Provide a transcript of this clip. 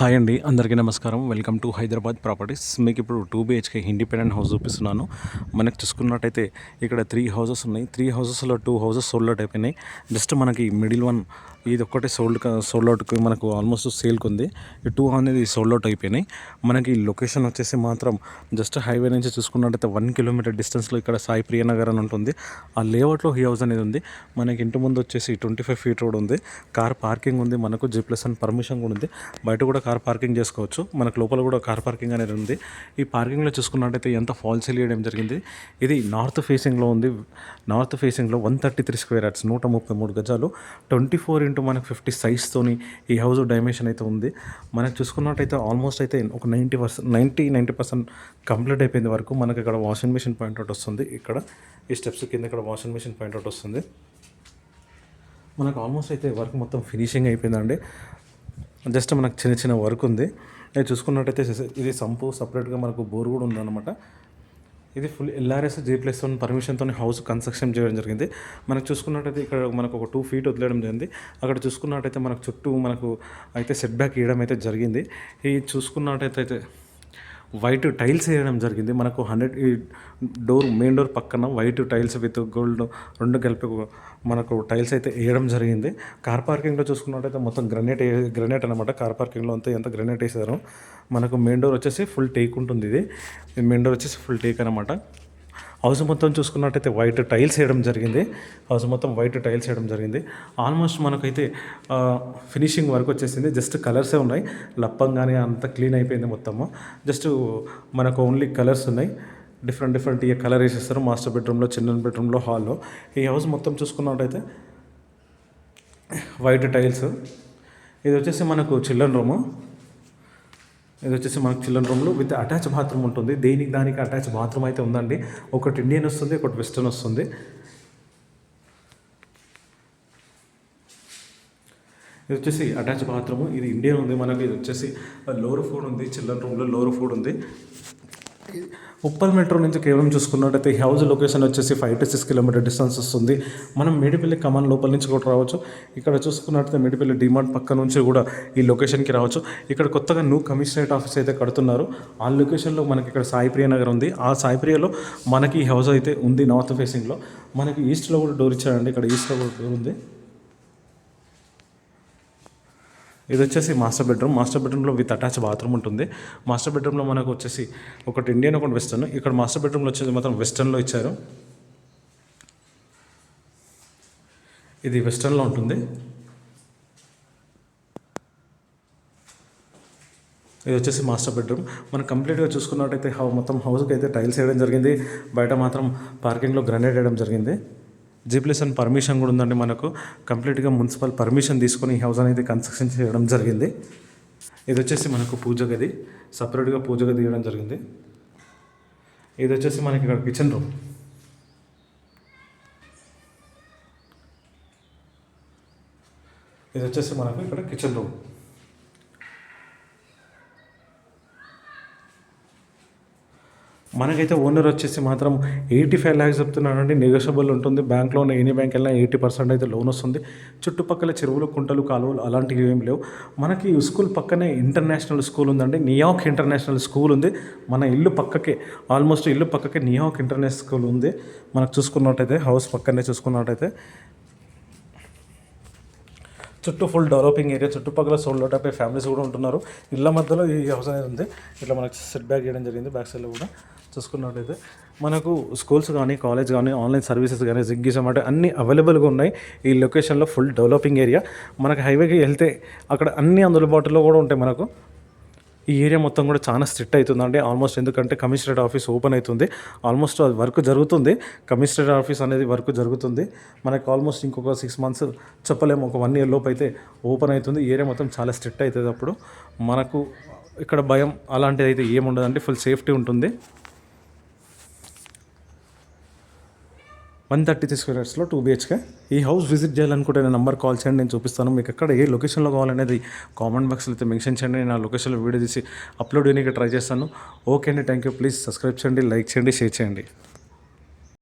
Hi అండి అందరికీ నమస్కారం. Welcome to Hyderabad properties. మీకు ఇప్పుడు టూ బిహెచ్కే ఇండిపెండెంట్ హౌస్ చూపిస్తున్నాను. మనకు చూసుకున్నట్టయితే ఇక్కడ త్రీ హౌసెస్ ఉన్నాయి. త్రీ హౌసెస్లో టూ హౌసెస్ సోల్డ్ అవుట్ అయిపోయినాయి. జస్ట్ మనకి మిడిల్ వన్ ఇది ఒక్కటే సోల్డ్ సోల్డ్ అవుట్కి మనకు ఆల్మోస్ట్ సేల్కి ఉంది ఈ టూ అనేది సోల్డ్ అవుట్ అయిపోయినాయి. మనకి లొకేషన్ వచ్చేసి మాత్రం జస్ట్ హైవే నుంచి చూసుకున్నట్టయితే వన్ కిలోమీటర్ డిస్టెన్స్లో ఇక్కడ సాయి ప్రియనగర్ అని ఉంటుంది. ఆ లేఅవుట్లో హీ హౌస్ అనేది ఉంది. మనకి ఇంటి ముందు వచ్చేసి ట్వంటీ ఫైవ్ ఫీట్ రోడ్ ఉంది. కార్ పార్కింగ్ ఉంది. మనకు జీ ప్లస్ అని పర్మిషన్ కూడా ఉంది. బయట కూడా కార్ పార్కింగ్ చేసుకోవచ్చు. మనకు లోపల కూడా కార్ పార్కింగ్ అనేది ఉంది. ఈ పార్కింగ్లో చూసుకున్నట్టయితే ఎంత ఫాల్స్ వేయడం జరిగింది. ఇది నార్త్ ఫేసింగ్లో ఉంది. నార్త్ ఫేసింగ్లో one thirty three square yards నూట ముప్పై మూడు గజాలు. ట్వంటీ ఫోర్ ఇంటూ మనకు ఫిఫ్టీ సైజ్తోని ఈ హౌస్ డైమెన్షన్ అయితే ఉంది. మనకు చూసుకున్నట్టయితే ఆల్మోస్ట్ అయితే ఒక ninety percent ninety ninety percent complete అయిపోయింది వరకు మనకి ఇక్కడ వాషింగ్ మిషన్ పాయింట్ అవుట్ వస్తుంది. ఇక్కడ ఈ స్టెప్స్ కింద ఇక్కడ వాషింగ్ మిషన్ పాయింట్ అవుట్ వస్తుంది. మనకు ఆల్మోస్ట్ అయితే వర్క్ మొత్తం ఫినిషింగ్ అయిపోయిందండి. జస్ట్ మనకు చిన్న చిన్న వర్క్ ఉంది. అది చూసుకున్నట్టయితే ఇది సంపు సపరేట్గా మనకు బోర్ కూడా ఉందన్నమాట. ఇది full LRS G plus one పర్మిషన్తో house construction చేయడం జరిగింది. మనకు చూసుకున్నట్టయితే ఇక్కడ మనకు ఒక టూ ఫీట్ వదిలేయడం జరిగింది. అక్కడ చూసుకున్నట్టయితే మనకు చుట్టూ మనకు అయితే సెట్ బ్యాక్ ఇవ్వడం అయితే జరిగింది. ఈ చూసుకున్నట్టయితే వైట్ టైల్స్ వేయడం జరిగింది. మనకు హండ్రెడ్ ఈ డోర్ మెయిన్ డోర్ పక్కన వైట్ టైల్స్ విత్ గోల్డ్ రెండు కలిపి మనకు టైల్స్ అయితే వేయడం జరిగింది. కార్ పార్కింగ్లో చూసుకున్నట్టయితే మొత్తం గ్రనేట్ గ్రనేట్ అనమాట కార్ పార్కింగ్లో అంతా ఎంత గ్రనేట్ వేసారు మనకు మెయిన్ డోర్ వచ్చేసి ఫుల్ టేక్ ఉంటుంది ఇది. మెయిన్ డోర్ వచ్చేసి ఫుల్ టేక్ అనమాట హౌస్ మొత్తం చూసుకున్నట్టయితే వైట్ టైల్స్ వేయడం జరిగింది. హౌస్ మొత్తం వైట్ టైల్స్ వేయడం జరిగింది. ఆల్మోస్ట్ మనకైతే ఫినిషింగ్ వర్క్ వచ్చేసింది. జస్ట్ కలర్సే ఉన్నాయి. లప్పం కానీ అంత క్లీన్ అయిపోయింది మొత్తము. జస్ట్ మనకు ఓన్లీ కలర్స్ ఉన్నాయి. డిఫరెంట్ డిఫరెంట్ ఇక కలర్ వేసేస్తారు. మాస్టర్ బెడ్రూమ్లో చిన్న బెడ్రూమ్లో హాల్లో. ఈ హౌస్ మొత్తం చూసుకున్నట్టయితే వైట్ టైల్స్. ఇది వచ్చేసి మనకు చిల్డ్రన్ రూము. ఇది వచ్చేసి మనకు చిల్డ్రన్ రూమ్లో విత్ అటాచ్ బాత్రూమ్ ఉంటుంది. దేనికి దానికి అటాచ్ బాత్రూమ్ అయితే ఉందండి. ఒకటి ఇండియన్ వస్తుంది ఒకటి వెస్టర్న్ వస్తుంది. ఇది వచ్చేసి అటాచ్ బాత్రూమ్. ఇది ఇండియన్ ఉంది మనకి. ఇది వచ్చేసి లోర్ ఫుడ్ ఉంది చిల్డ్రన్ రూమ్లో లోర్ ఫుడ్ ఉంది. ఉప్పల్ మెట్రో నుంచి కేవలం చూసుకున్నట్టయితే ఈ హౌస్ లొకేషన్ వచ్చేసి five to six kilometre distance వస్తుంది. మనం మేడిపల్లి కమాన్ లోపల నుంచి కూడా రావచ్చు. ఇక్కడ చూసుకున్నట్టయితే మేడిపల్లి డిమాండ్ పక్క నుంచి కూడా ఈ లొకేషన్కి రావచ్చు. ఇక్కడ కొత్తగా న్యూ కమిషనరేట్ ఆఫీస్ అయితే కడుతున్నారు. ఆ లొకేషన్లో మనకి ఇక్కడ సాయిప్రియ నగర్ ఉంది. ఆ సాయిప్రియలో మనకి ఈ హౌస్ అయితే ఉంది నార్త్ ఫేసింగ్లో మనకి ఈస్ట్లో కూడా డోర్ ఇచ్చారండి ఇక్కడ ఈస్ట్లో కూడా డోర్ ఉంది. ఇది వచ్చేసి మాస్టర్ బెడ్రూమ్. మాస్టర్ బెడ్రూమ్లో విత్ అటాచ్ బాత్రూమ్ ఉంటుంది. మాస్టర్ బెడ్రూమ్లో మనకు వచ్చేసి ఒకటి ఇండియన్ ఒకటి వెస్టర్న్. ఇక్కడ మాస్టర్ బెడ్రూమ్లో వచ్చేసి మాత్రం వెస్టర్న్లో ఇచ్చారు. ఇది వెస్టర్న్లో ఉంటుంది. ఇది వచ్చేసి మాస్టర్ బెడ్రూమ్. మనం కంప్లీట్గా చూసుకున్నట్టయితే మొత్తం హౌస్కి అయితే టైల్స్ వేయడం జరిగింది. బయట మాత్రం పార్కింగ్లో గ్రనేడ్ వేయడం జరిగింది. జీప్లేసన్ పర్మిషన్ కూడా ఉందండి మనకు. కంప్లీట్గా మున్సిపల్ పర్మిషన్ తీసుకొని ఈ హౌస్ అనేది కన్స్ట్రక్షన్ చేయడం జరిగింది. ఇది వచ్చేసి మనకు పూజ గది. సపరేట్గా పూజ గది ఇవ్వడం జరిగింది. ఇది వచ్చేసి మనకి ఇక్కడ కిచెన్ రూమ్ ఇది వచ్చేసి మనకు ఇక్కడ కిచెన్ రూమ్ మనకైతే ఓనర్ వచ్చేసి మాత్రం ఎయిటీ ఫైవ్ ల్యాక్స్ చెప్తున్నాడండి. నెగోషియబుల్ ఉంటుంది. బ్యాంక్లో ఉన్న ఎనీ బ్యాంక్ వెళ్ళినా ఎయిటీ పర్సెంట్ అయితే లోన్ వస్తుంది. చుట్టుపక్కల చెరువులు కుంటలు కాలువలు అలాంటివి ఏం లేవు. మనకి స్కూల్ పక్కనే ఇంటర్నేషనల్ స్కూల్ ఉందండి. నియాక్ ఇంటర్నేషనల్ స్కూల్ ఉంది. మన ఇల్లు పక్కకే ఆల్మోస్ట్ ఇల్లు పక్కకే నియాక్ ఇంటర్నేషనల్ స్కూల్ ఉంది. మనకు చూసుకున్నట్టయితే హౌస్ పక్కనే చూసుకున్నట్టయితే. చుట్టూ ఫుల్ డెవలపింగ్ ఏరియా చుట్టుపక్కల సోల్లో అవుట్ ఫ్యామిలీస్ కూడా ఉంటున్నారు. ఇళ్ళ మధ్యలో ఈ హౌస్ అనేది ఉంది. ఇట్లా మనకి సెట్ బ్యాక్ చేయడం జరిగింది బ్యాక్ సైడ్లో కూడా. చూసుకున్నట్లయితే మనకు స్కూల్స్ కానీ కాలేజ్ కానీ ఆన్లైన్ సర్వీసెస్ కానీ స్విగ్గీ జొమాటో అన్నీ అవైలబుల్గా ఉన్నాయి. ఈ లొకేషన్లో ఫుల్ డెవలపింగ్ ఏరియా మనకు హైవేకి వెళ్తే అక్కడ అన్ని అందుబాటులో కూడా ఉంటాయి మనకు. ఈ ఏరియా మొత్తం కూడా చాలా స్ట్రిక్ట్ అవుతుందండి. ఆల్మోస్ట్ ఎందుకంటే కమిషనరేట్ ఆఫీస్ ఓపెన్ అవుతుంది. ఆల్మోస్ట్ అది వర్క్ జరుగుతుంది. కమిషనరేట్ ఆఫీస్ అనేది వర్క్ జరుగుతుంది. మనకు ఆల్మోస్ట్ ఇంకొక సిక్స్ మంత్స్ చెప్పలేము. ఒక వన్ ఇయర్ లోపు అయితే ఓపెన్ అవుతుంది. ఏరియా మొత్తం చాలా స్ట్రిక్ట్ అవుతుంది అప్పుడు. మనకు ఇక్కడ భయం అలాంటిది అయితే ఏముండదండి. ఫుల్ సేఫ్టీ ఉంటుంది. వన్ థర్టీ త్రీ స్క్వేర్స్లో టూ బిహెచ్కే. ఈ హౌస్ విజిట్ చేయాలనుకుంటే నేను నెంబర్ కాల్ చేయండి నేను చూపిస్తాను. మీకు ఎక్కడ ఏ లొకేషన్లో కావాలనేది కామెంట్ బాక్స్లో అయితే మెన్షన్ చేయండి. నేను ఆ లొకేషన్లో వీడియో తీసి అప్లోడ్ చేయడానికి ట్రై చేస్తాను. ఓకే అండి థ్యాంక్ యూ. ప్లీజ్ సబ్స్క్రైబ్ చేయండి లైక్ చేయండి షేర్ చేయండి.